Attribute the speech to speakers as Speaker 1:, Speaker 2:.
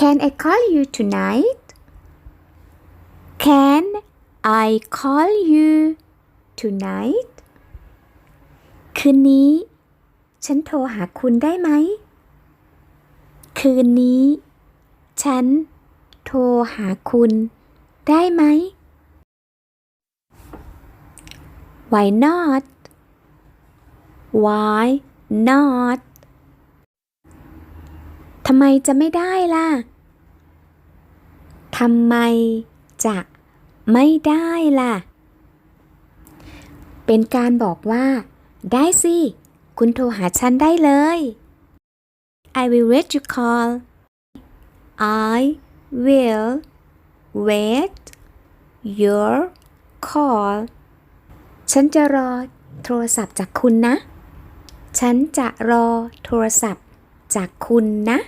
Speaker 1: Can I call you tonight Can I call you tonight คืนนี้ ฉันโทรหาคุณได้ไหม คืนนี้ ฉันโทรหาคุณได้ไหม Why not Why not ทำไมจะไม่ได้ล่ะ ทำไมจะไม่ได้ล่ะ เป็นการบอกว่า ได้สิ คุณโทรหาฉันได้เลย I will wait your call I will wait your call ฉันจะรอโทรศัพท์จากคุณนะ ฉันจะรอโทรศัพท์จากคุณนะ